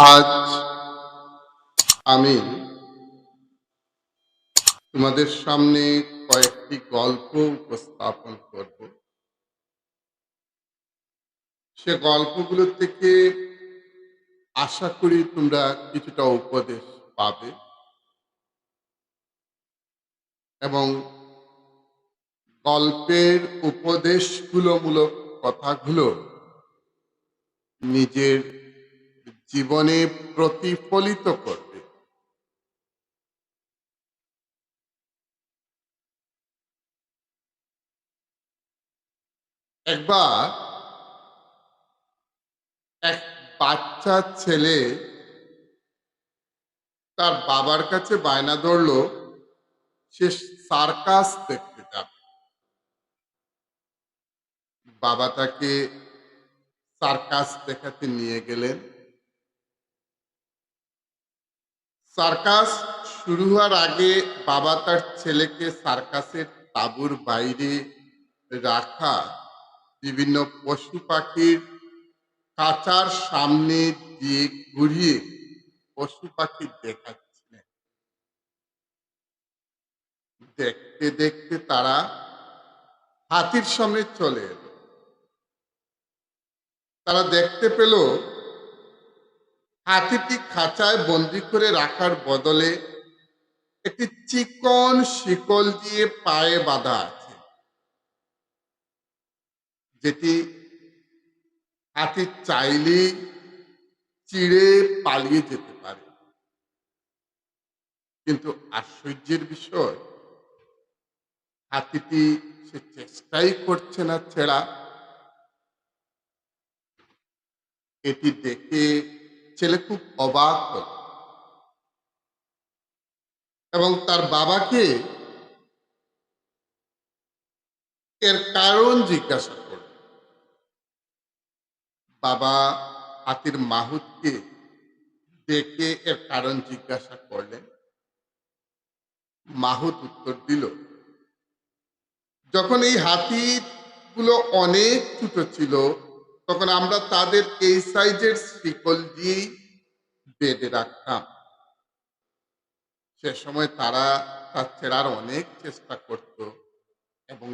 আজ আমি তোমাদের সামনে কয়েকটি গল্প উপস্থাপন করব। সে গল্পগুলো থেকে আশা করি তোমরা কিছুটা উপদেশ পাবে। এবং গল্পের উপদেশগুলো মূলক কথাগুলো নিজের জীবনে প্রতিফলিত করবে। একবার এক বাচ্চা ছেলে তার বাবার কাছে বায়না ধরলো, সে সার্কাস দেখতে যাবে। বাবা তাকে সার্কাস দেখাতে নিয়ে গেলেন। সার্কাস শুরু হওয়ার আগে বাবা তার ছেলেকে সার্কাসের তাঁবুর বাইরে রাখা, বিভিন্ন পশু পাখির কাঁচার সামনে দিয়ে ঘুরিয়ে পশু পাখি দেখাচ্ছিলেন। দেখতে দেখতে তারা হাতির সামনে চলে এলো। তারা দেখতে পেল হাতিটি খাঁচায় বন্দি করে রাখার বদলে একটি চিকন শিকল দিয়ে পায়ে বাঁধা আছে, যেটি হাতি চাইলে চিড়ে পালিয়ে যেতে পারে। কিন্তু আশ্চর্যের বিষয়, হাতিটি সে চেষ্টাই করছে না ছেড়া। এটি দেখে ছেলে খুব অবাক হল। এবং তার বাবাকে এর কারণ জিজ্ঞাসা করল। বাবা হাতির মাহুতকে ডেকে এর কারণ জিজ্ঞাসা করলেন। মাহুত উত্তর দিল, যখন এই হাতিগুলো অনেক ছোট ছিল তখন আমরা তাদের এই সাইজের শিকল দিয়েই বেঁধে রাখতাম। সে সময় তারা তার ছেড়ার অনেক চেষ্টা করত এবং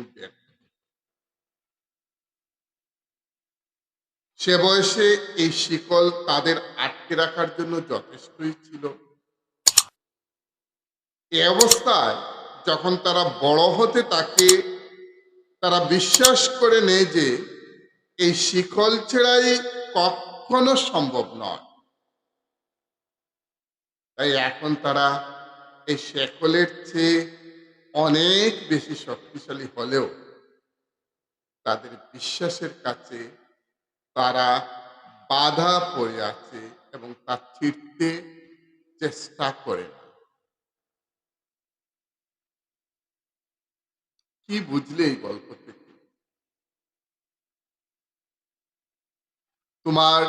সে বয়সে এই শিকল তাদের আটকে রাখার জন্য যথেষ্টই ছিল। এ অবস্থায় যখন তারা বড় হতে তাকে তারা বিশ্বাস করে নেয় যে এই শিকল ছেড়াই কখনো সম্ভব নয়। তাই এখন তারা এই শেকলের চেয়ে অনেক বেশি শক্তিশালী হলেও তাদের বিশ্বাসের কাছে তারা বাধা পড়ে আছে এবং তা ছিঁড়তে চেষ্টা করে না। কি বুঝলে এই গল্প থেকে তোমার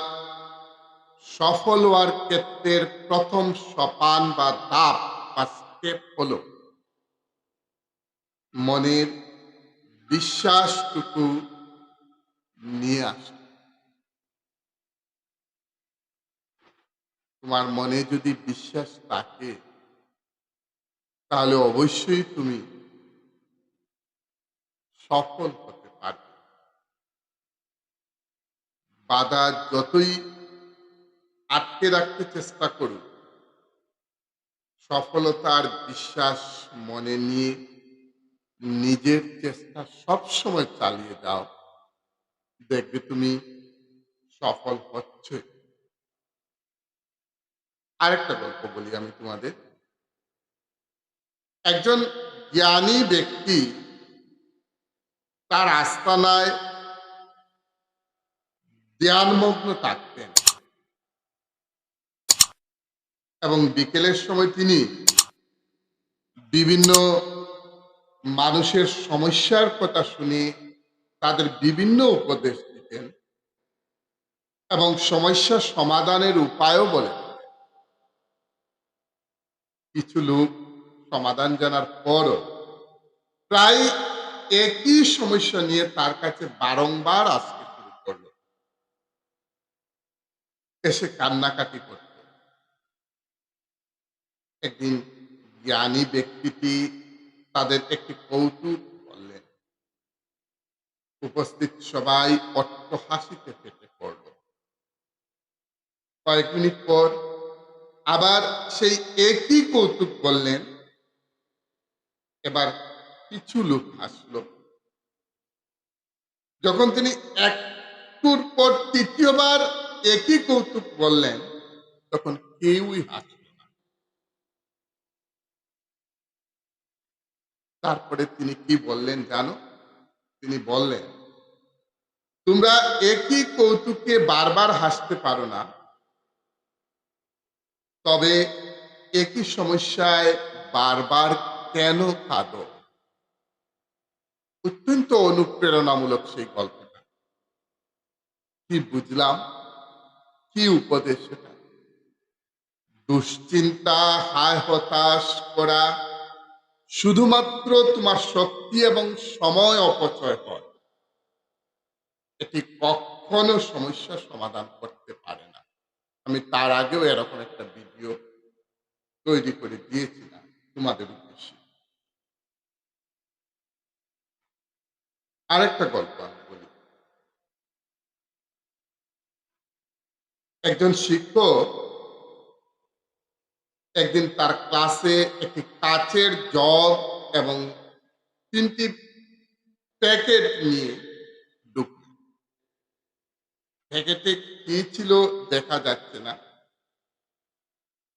সফল হওয়ার ক্ষেত্রের প্রথম সপান বা ধাপ বা স্টেপ হলো মনের বিশ্বাসটুকু নিয়ে আসা। তোমার মনে যদি বিশ্বাস থাকে, তাহলে অবশ্যই তুমি সফল হতে পারবে বাধা যতই আটকে রাখতে চেষ্টা করুক, সফলতার বিশ্বাস মনে নিয়ে নিজের চেষ্টা সব সময় চালিয়ে যাও। দেখবে তুমি সফল হচ্ছে। আরেকটা গল্প বলি আমি তোমাদের। একজন জ্ঞানী ব্যক্তি তার আস্তানায় ধ্যানমগ্ন থাকতেন। এবং বিকেলের সময় তিনি বিভিন্ন মানুষের সমস্যার কথা শুনে তাদের বিভিন্ন উপদেশ দিতেন এবং সমস্যা সমাধানের উপায়ও বলে কিছু লোক সমাধান জানার পরও প্রায় একই সমস্যা নিয়ে তার কাছে বারংবার আসতে শুরু করল এসে কান্নাকাটি করত। একদিন জ্ঞানী ব্যক্তিটি তাদের একটি কৌতুক করলেন উপস্থিত সবাই অট্ট হাসিতে ফেটে পড়ল। কয়েক মিনিট পর আবার সেই একই কৌতুক বললেন, এবার কিছু লোক হাসল। যখন তিনি একটুর পর তৃতীয়বার একই কৌতুক বললেন, তখন কেউই হাসল না। তারপরে তিনি কি বললেন জানো? তিনি বললেন, তোমরা একই কৌতুকে বারবার হাসতে পারো না, তবে একই সমস্যায় বারবার কেন কাঁদো? অত্যন্ত অনুপ্রেরণামূলক সেই গল্পটা। কি বুঝলাম? কি উপদেশ সেটা দুশ্চিন্তা, হায় হতাশ করা শুধুমাত্র তোমার শক্তি এবং সময় অপচয় হয়। এটি কখনো সমস্যার সমাধান করতে পারে না। আমি তার আগেও এরকম একটা ভিডিও তৈরি করে দিয়েছিলাম তোমাদের উদ্দেশ্যে। আরেকটা গল্প আমি বলি একজন শিক্ষক একদিন তার ক্লাসে একটি কাচের জগ এবং তিনটি প্যাকেট নিয়ে ঢুকলেন প্যাকেটে কি ছিল দেখা যাচ্ছে না।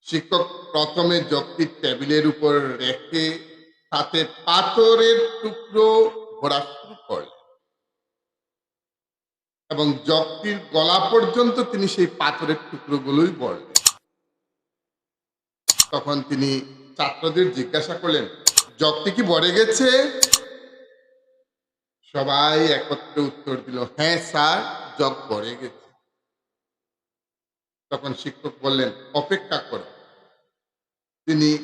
শিক্ষক প্রথমে জগটি টেবিলের উপর রেখে তাতে পাথরের টুকরো ভরা শুরু করলেন। এবং জগটির গলা পর্যন্ত তিনি সেই পাথরের টুকরোগুলোই বললেন তখন তিনি ছাত্রদের জিজ্ঞাসা করলেন জগটি কি ভরে গেছে? সবাই একত্রে উত্তর দিল হ্যাঁ স্যার জগ ভরে গেছে। তখন শিক্ষক বললেন, অপেক্ষা করো। তিনি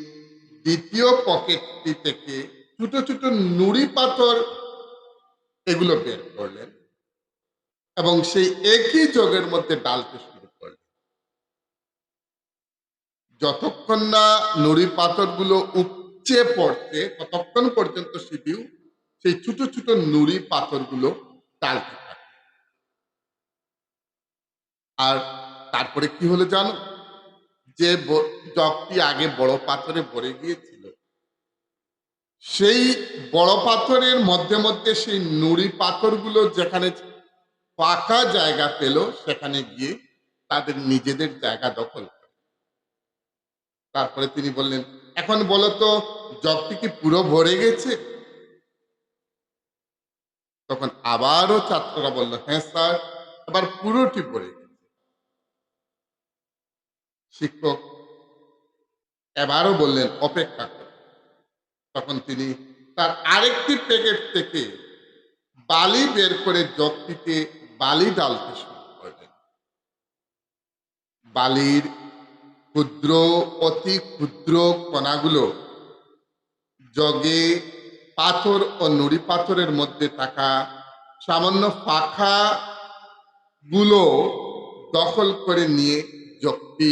দ্বিতীয় পকেটটি থেকে ছোট ছোট নুড়ি পাথর এগুলো বের করলেন। এবং সেই একই জগের মধ্যে ডালতে শুরু করলেন। যতক্ষণ না নুড়ি পাথরগুলো উপচে পড়ছে, ততক্ষণ পর্যন্ত সিপিউ সেই ছোট ছোট নুড়ি পাথরগুলো ডালতে থাকে। আর তারপরে কি হলো জানো? যে জগটি আগে বড় পাথরে ভরে গিয়েছিল, সেই বড় পাথরের মধ্যে মধ্যে সেই নুড়ি পাথরগুলো যেখানে ফাঁকা জায়গা পেল সেখানে গিয়ে তাদের নিজেদের জায়গা দখল তারপরে তিনি বললেন, এখন বলো তো জগটি কি পুরো ভরে গেছে? তখন আবারও ছাত্ররা বলল হ্যাঁ স্যার আবার পুরোটি ভরে গেছে। শিক্ষক এবারও বললেন, অপেক্ষা তখন তিনি তার আরেকটি প্যাকেট থেকে বালি বের করে জগটিতে বালি ডালতে শুরু করলেন বালির ক্ষুদ্র, অতি ক্ষুদ্র কণাগুলো জগে পাথর ও নুড়ি পাথরের মধ্যে থাকা সামান্য পাখা গুলো দখল করে নিয়ে জগটি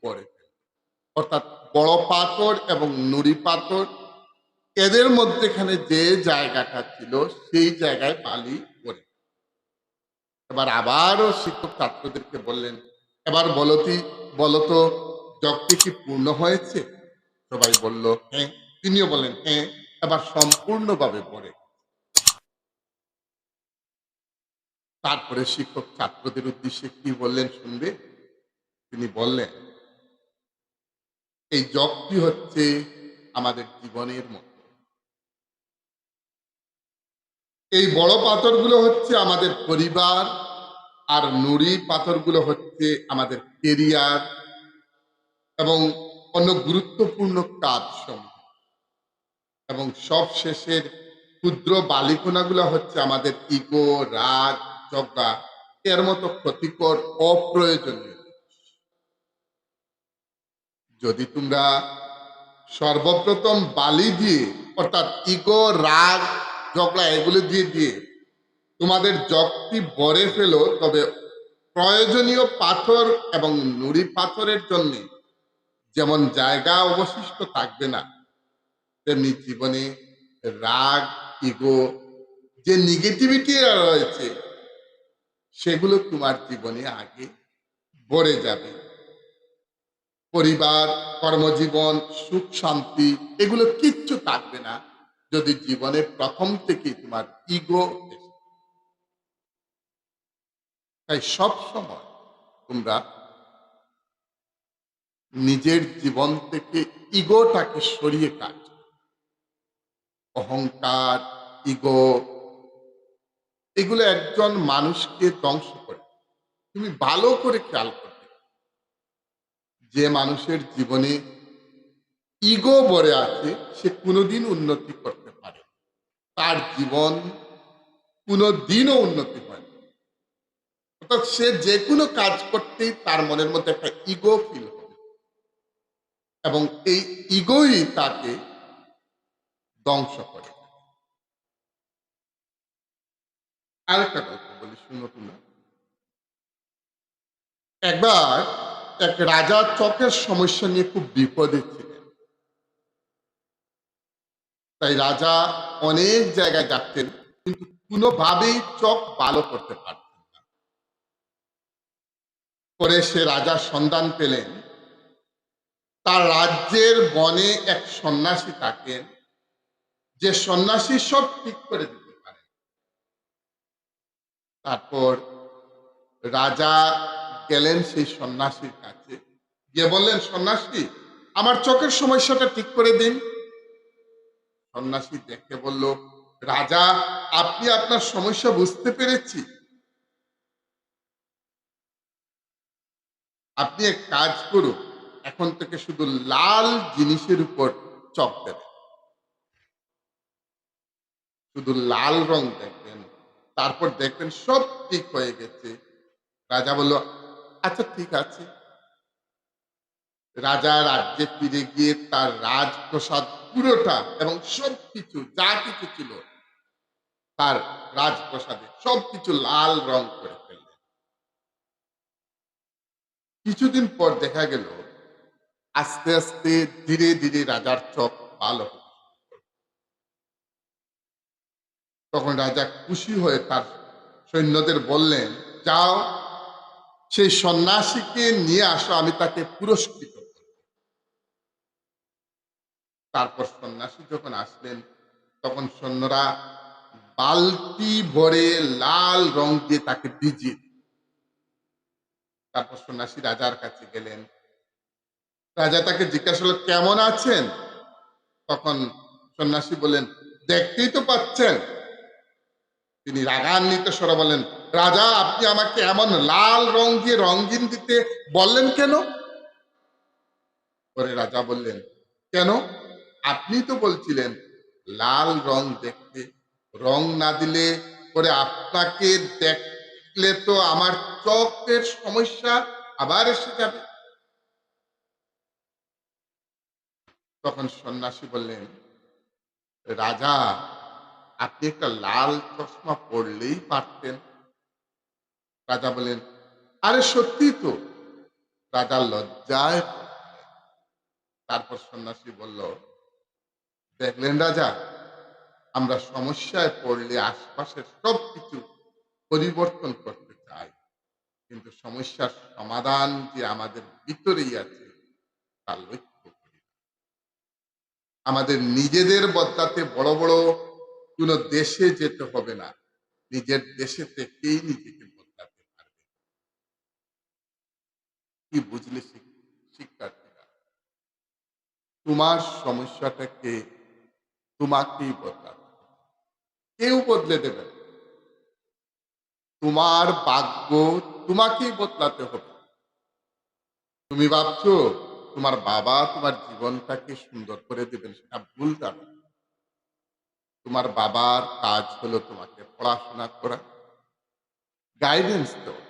ফেলে। অর্থাৎ বড় পাথর এবং নুড়ি পাথর, এদের মধ্যেখানে যে জায়গাটা ছিল সেই জায়গায় বালি এবার আবারও শিক্ষক ছাত্রদেরকে বললেন, এবার বলতি বলতো জগটি কি পূর্ণ হয়েছে? সবাই বলল হ্যাঁ। তিনিও বললেন হ্যাঁ। এবার সম্পূর্ণভাবে পড়ে। তারপরে শিক্ষক ছাত্রদের উদ্দেশ্যে কি বললেন শুনবে? তিনি বললেন, এই জগটি হচ্ছে আমাদের জীবনের মতো। এই বড় পাথরগুলো হচ্ছে আমাদের পরিবার, আর নুড়ি পাথরগুলো হচ্ছে আমাদের কেরিয়ার এবং অন্য গুরুত্বপূর্ণ কাজ সমূহ এবং সব শেষের ক্ষুদ্র বালিকোনাগুলো হচ্ছে আমাদের ইগো, রাগ, ঝগড়া, এর মতো ক্ষতিকর, অপ্রয়োজনীয় যদি তোমরা সর্বপ্রথম বালি দিয়ে, অর্থাৎ ইগো, রাগ ঝগড়া এগুলো দিয়ে দিয়ে তোমাদের জগটি ভরে ফেলো, তবে প্রয়োজনীয় পাথর এবং নুড়ি পাথরের জন্য যেমন জায়গা অবশিষ্ট থাকবে না, তেমনি জীবনে রাগ, ইগো, যে নেগেটিভিটি রয়েছে, সেগুলো তোমার জীবনে আগে ভরে যাবে। পরিবার, কর্মজীবন, সুখ, শান্তি, এগুলো কিচ্ছু থাকবে না। যদি জীবনে প্রথম থেকে তোমার ইগো তাই সব সময় তোমরা নিজের জীবন থেকে ইগোটাকে সরিয়ে কাজ অহংকার ইগো এগুলো একজন মানুষকে ধ্বংস করে। তুমি ভালো করে খেয়াল করবে। যে মানুষের জীবনে ইগো ভরে আছে, সে কোনোদিন উন্নতি না। তার জীবন কোনোদিনও উন্নতি হয় অর্থাৎ সে যে কোনো কাজ করতেই তার মনের মধ্যে একটা ইগো ফিল হবে। এবং এই ইগোই তাকে ধ্বংস করে। আরেকটা গল্প বলি, শুনো তোমরা। একবার এক রাজা চকের সমস্যা নিয়ে খুব বিপদে ছিলেন তাই রাজা অনেক জায়গায় যাচ্ছেন, কিন্তু কোনোভাবেই চোখ ভালো করতে পারতেন না। পরে সে রাজা সন্ধান পেলেন। তার রাজ্যের বনে এক সন্ন্যাসী থাকেন, যে সন্ন্যাসী সব ঠিক করে দিতে পারে। তারপর রাজা গেলেন সেই সন্ন্যাসীর কাছে, গিয়ে বললেন, সন্ন্যাসী, আমার চোখের সমস্যাটা ঠিক করে দিন। সন্ন্যাসী দেখে বলল, রাজা, আপনি আপনার সমস্যা বুঝতে পেরেছি। আপনি এক কাজ করুন, এখন থেকে শুধু লাল জিনিসের উপর চক দেবেন। শুধু লাল রং দেখবেন, তারপর দেখবেন সব ঠিক হয়ে গেছে। রাজা বলল আচ্ছা ঠিক আছে। রাজা রাজ্যে ফিরে গিয়ে তার রাজপ্রসাদ পুরোটা এবং সব কিছু যা কিছু ছিল তার রাজপ্রসাদে সবকিছু লাল রং করে ফেললেন কিছুদিন পর দেখা গেল, আস্তে আস্তে ধীরে ধীরে রাজার চোখ ভালো। তখন রাজা খুশি হয়ে তার সৈন্যদের বললেন, যাও, সেই সন্ন্যাসীকে নিয়ে আসো, আমি তাকে পুরস্কৃত তারপর সন্ন্যাসী যখন আসলেন, তখন সৈন্যরা বালতি ভরে লাল রং দিয়ে তাকে ভিজিয়ে। তারপর সন্ন্যাসী রাজার কাছে গেলেন। রাজা তাকে জিজ্ঞাসা করল কেমন আছেন? তখন সন্ন্যাসী বলেন দেখতেই তো পাচ্ছেন। তিনি রাগান্বিত স্বরে বলেন রাজা, আপনি আমাকে এমন লাল রং দিয়ে রঙিন দিতে বললেন কেন? পরে রাজা বললেন, কেন? আপনি তো বলছিলেন, লাল রং দেখতে, রং না দিলে পরে আপনাকে দেখলে তো আমার চোখের সমস্যা আবার এসে যাবে। তখন সন্ন্যাসী বললেন, রাজা, আপনি একটা লাল চশমা পরলেই পারতেন। রাজা বলেন আরে সত্যি তো, রাজা লজ্জায় তারপর সন্ন্যাসী বলল দেখলেন, রাজা, আমরা সমস্যায় পড়লে আশপাশের সব কিছু পরিবর্তন করতে চাই। কিন্তু সমস্যার সমাধান যে আমাদের ভিতরেই আছে, তা লক্ষ্য করি আমাদের নিজেদের বদলাতে বড় বড় কোনো দেশে যেতে হবে না। নিজের দেশে থেকেই নিজেকে বদলাতে পারবে। কি বুঝলে শিক- শিক্ষার্থীরা? তোমার সমস্যাটাকে তোমাকেই বদলাতে হবে। কেউ বদলে দেবে। তোমার ভাগ্য তোমাকেই বদলাতে হবে তুমি ভাবছ, তোমার বাবা তোমার জীবনটাকে সুন্দর করে দেবেন, সেটা ভুল তোমার বাবার কাজ হলো তোমাকে পড়াশোনা করা গাইডেন্স দেওয়া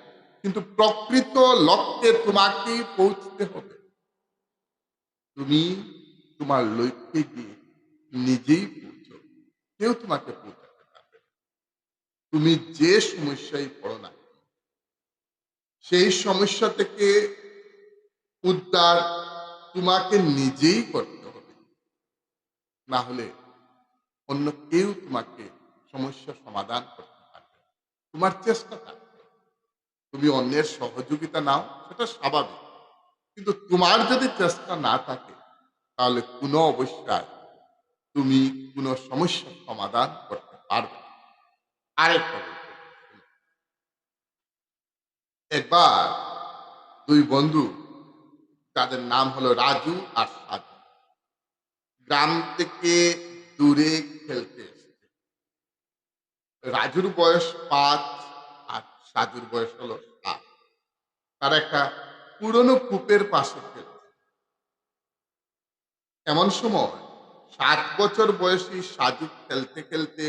কিন্তু প্রকৃত লক্ষ্যে তোমাকেই পৌঁছতে হবে তুমি তোমার লক্ষ্যে গিয়ে নিজেই পৌঁছো কেউ তোমাকে পৌঁছাতে পারবে তুমি যে সমস্যায় পড়ো না সেই সমস্যা থেকে উদ্ধার তোমাকে নিজেই করতে হবে। না হলে অন্য কেউ তোমাকে সমস্যা সমাধান করতে পারবে তোমার চেষ্টা থাকবে। তুমি অন্যের সহযোগিতা নাও, সেটা স্বাভাবিক। কিন্তু তোমার যদি চেষ্টা না থাকে, তাহলে কোনো অবস্থায় তুমি কোনো সমস্যার সমাধান করতে পারবে। একবার দুই বন্ধু তাদের নাম হলো রাজু আর সাজু গ্রাম থেকে দূরে খেলতে এসেছে। রাজুর বয়স পাঁচ আর সাজুর বয়স হলো সাত। তারা একটা পুরনো কূপের পাশে খেলছে। এমন সময় সাত বছর বয়সী সাজু খেলতে খেলতে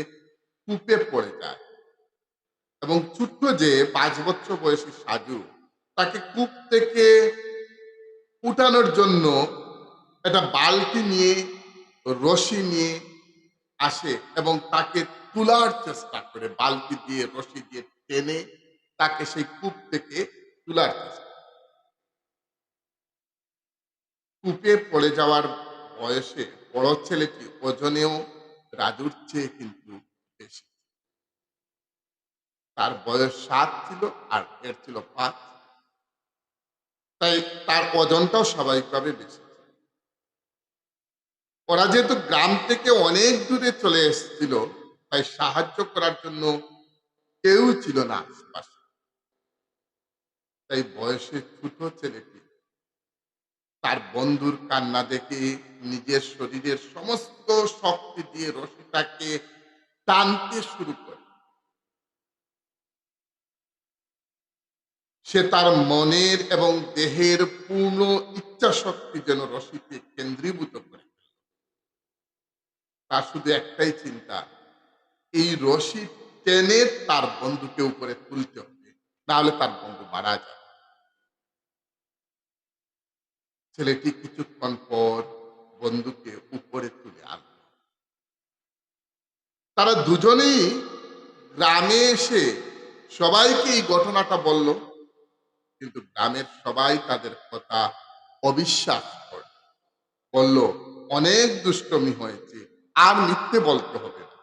কূপে পড়ে যায় এবং ছোট্ট যে পাঁচ বছর বয়সী সাজু তাকে কূপ থেকে উঠানোর জন্য একটা বালতি নিয়ে, রশি নিয়ে আসে এবং তাকে তোলার চেষ্টা করে বালতি দিয়ে, রশি দিয়ে টেনে তাকে সেই কূপ থেকে তোলার চেষ্টা। কূপে পড়ে যাওয়ার বয়সে বড় ছেলেটি ওজনেও রাজুর চেয়ে কিন্তু বেশি। তার বয়স সাত ছিল আর এর ছিল পাঁচ। তাই তার ওজনটাও স্বাভাবিকভাবে বেশি। ওরা যেহেতু গ্রাম থেকে অনেক দূরে চলে এসেছিল, তাই সাহায্য করার জন্য কেউ ছিল না আশপাশে। তাই বয়সে ছোট ছেলেটি তার বন্ধুর কান্না দেখে নিজের শরীরের সমস্ত শক্তি দিয়ে রশিটাকে টানতে শুরু করে। সে তার মনের এবং দেহের পূর্ণ ইচ্ছা শক্তি যেন রশিতে কেন্দ্রীভূত করে। তার শুধু একটাই চিন্তা, এই রশি টেনে তার বন্ধুকে উপরে তুলতে হবে, নাহলে তার বন্ধু মারা যায় ছেলেটি কিছুক্ষণ পর বন্ধুকে উপরে তুলে আনল। তারা দুজনেই গ্রামে এসে সবাইকে এই ঘটনাটা বলল, কিন্তু গ্রামের সবাই তাদের কথা অবিশ্বাস করে। বলল, অনেক দুষ্টমি হয়েছে, আর মিথ্যে বলতে হবে না।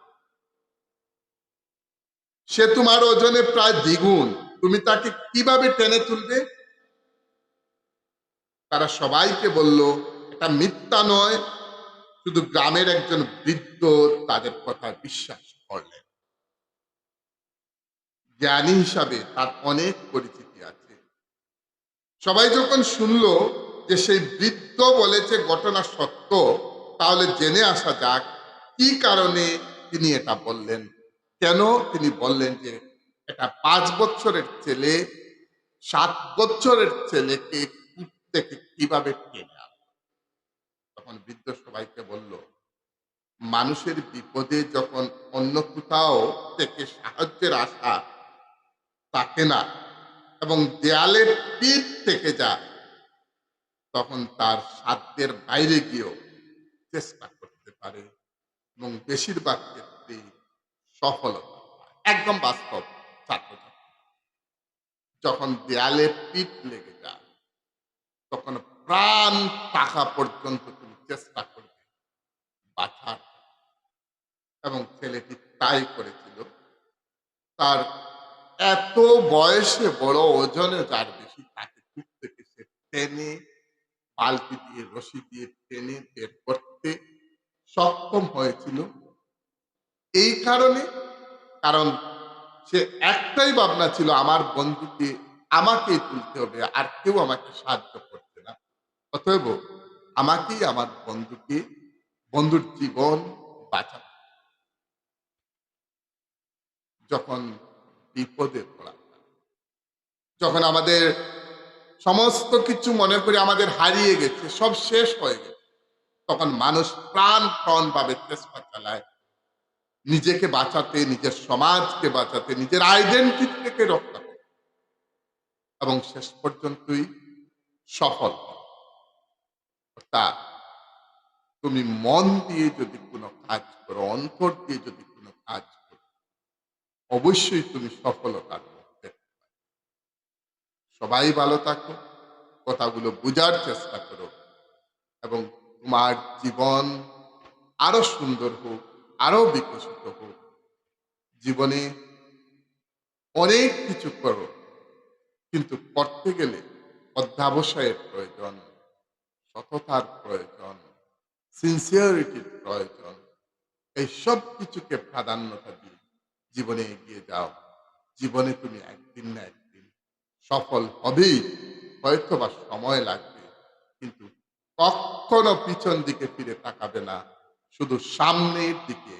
সে তোমার ওজনে প্রায় দ্বিগুণ, তুমি তাকে কীভাবে টেনে তুলবে? তারা সবাইকে বলল এটা মিথ্যা নয়, শুধু গ্রামের একজন বৃদ্ধ তাদের কথা বিশ্বাস করলেন। জ্ঞানী হিসাবে তার অনেক পরিচিতি আছে। সবাই যখন শুনল যে সেই বৃদ্ধ বলেছে ঘটনা সত্য, তাহলে জেনে আসা যাক, কি কারণে তিনি এটা বললেন। কেন তিনি বললেন যে এটা পাঁচ বছরের ছেলে, সাত বছরের ছেলেকে কূপ থেকে কীভাবে টেনে তখন বৃদ্ধ সবাইকে বলল, মানুষের বিপদে যখন অন্য কোথাও থেকে সাহায্যের আশা থাকে না এবং দেয়ালের পিঠ থেকে যায়, তখন তার সাধ্যের বাইরে গিয়েও চেষ্টা করতে পারে এবং বেশিরভাগ ক্ষেত্রে সফলতা একদম বাস্তব, ছাত্রছাত্রী। যখন দেয়ালে পিঠ লেগে যায়, তখন প্রাণ টাকা পর্যন্ত চেষ্টা করবে বাঁচার এবং ছেলেটি তাই করেছিল। তার এত বয়সে বড় ওজনে যার বেশি তাকে কূপ থেকে সে টেনে, বালতি দিয়ে, রশি দিয়ে টেনে বের করতে সক্ষম হয়েছিল। এই কারণে, কারণ সে একটাই ভাবনা ছিল, আমার বন্ধুকে আমাকেই তুলতে হবে, আর কেউ আমাকে সাহায্য করছে না। অতএব আমাকেই আমার বন্ধুকে, বন্ধুর জীবন হবে। যখন বিপদে পড়া, যখন আমাদের সমস্ত কিছু মনে করি আমাদের হারিয়ে গেছে, সব শেষ হয়ে গেছে, তখন মানুষ প্রাণ প্রাণ ভাবে চেষ্টা চালায় নিজেকে বাঁচাতে, নিজের সমাজকে বাঁচাতে, নিজের আইডেন্টিটিকে রক্ষা করতে এবং শেষ পর্যন্তই সফল হয়। অর্থাৎ তুমি মন দিয়ে যদি কোনো কাজ করো, অন্তর দিয়ে যদি কোনো কাজ করো, অবশ্যই তুমি সফলতার সবাই ভালো থাকো, কথাগুলো বোঝার চেষ্টা করো এবং তোমার জীবন আরও সুন্দর হোক, আরও বিকশিত হোক। জীবনে অনেক কিছু করো, কিন্তু করতে গেলে অধ্যাবসায়ের প্রয়োজন। সততার প্রয়োজন? সিনসিয়ারিটির প্রয়োজন। এই সব কিছুকে প্রাধান্যতা দিয়ে জীবনে এগিয়ে যাও। জীবনে তুমি একদিন না একদিন সফল হবেই। হয়তো বা সময় লাগবে, কিন্তু কখনো পিছন দিকে ফিরে তাকাবে না। শুধু সামনের দিকে